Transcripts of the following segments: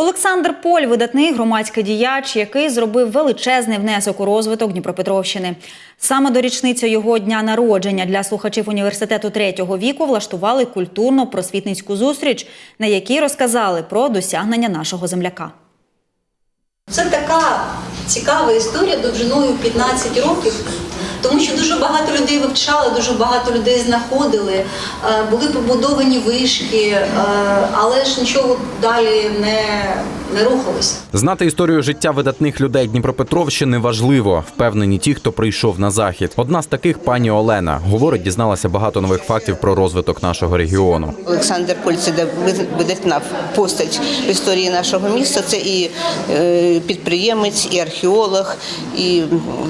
Олександр Поль видатний громадський діяч, який зробив величезний внесок у розвиток Дніпропетровщини. Саме до річниці його дня народження для слухачів університету третього віку влаштували культурно-просвітницьку зустріч, на якій розказали про досягнення нашого земляка. Це така цікава історія довжиною 15 років, тому що дуже багато людей вивчали, дуже багато людей знаходили, е, були побудовані вишки, е, але ж нічого далі не, не рухалося. Знати історію життя видатних людей Дніпропетровщини важливо, впевнені ті, хто прийшов на захід. Одна з таких пані Олена говорить, дізналася багато нових фактів про розвиток нашого регіону. Олександр Поль це де- видатна постать в історії нашого міста. Це і е, підприємець, і археолог, і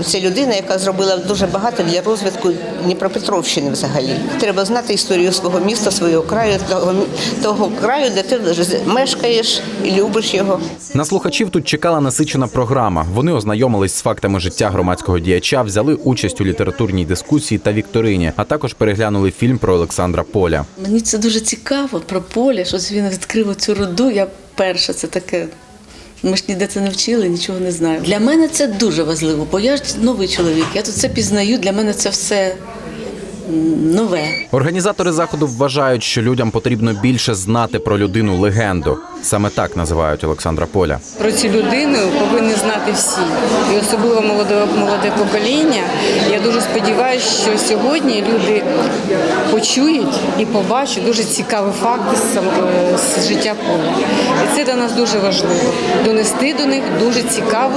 це людина, яка зробила дуже багато для розвитку Дніпропетровщини взагалі. Треба знати історію свого міста, свого краю, того, того краю, де ти мешкаєш і любиш його. На слухачів тут чекала насичена програма. Вони ознайомились з фактами життя громадського діяча, взяли участь у літературній дискусії та вікторині, а також переглянули фільм про Олександра Поля. Мені це дуже цікаво про поле, що він відкрив цю роду. Я перша це таке. Ми ж ніде це не вчили, нічого не знаю. Для мене це дуже важливо, бо я ж новий чоловік. Я тут це пізнаю. Для мене це все нове. Організатори заходу вважають, що людям потрібно більше знати про людину легенду. Саме так називають Олександра Поля. Про цю людину повинні знати всі, і особливо молоде, молоде покоління. Я дуже сподіваюся, що сьогодні люди почують і побачать дуже цікаві факти з, сам- е, з життя поля. І це для нас дуже важливо донести до них дуже цікаву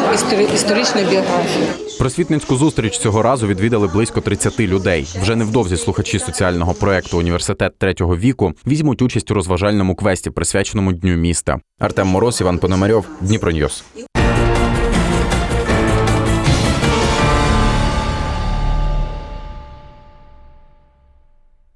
історичну біографію. Просвітницьку зустріч цього разу відвідали близько 30 людей. Вже невдовзі слухачі соціального проекту Університет третього віку візьмуть участь у розважальному квесті, присвяченому дню міста. Артем Мороз, Іван Пономарьов, Дніпроньюз.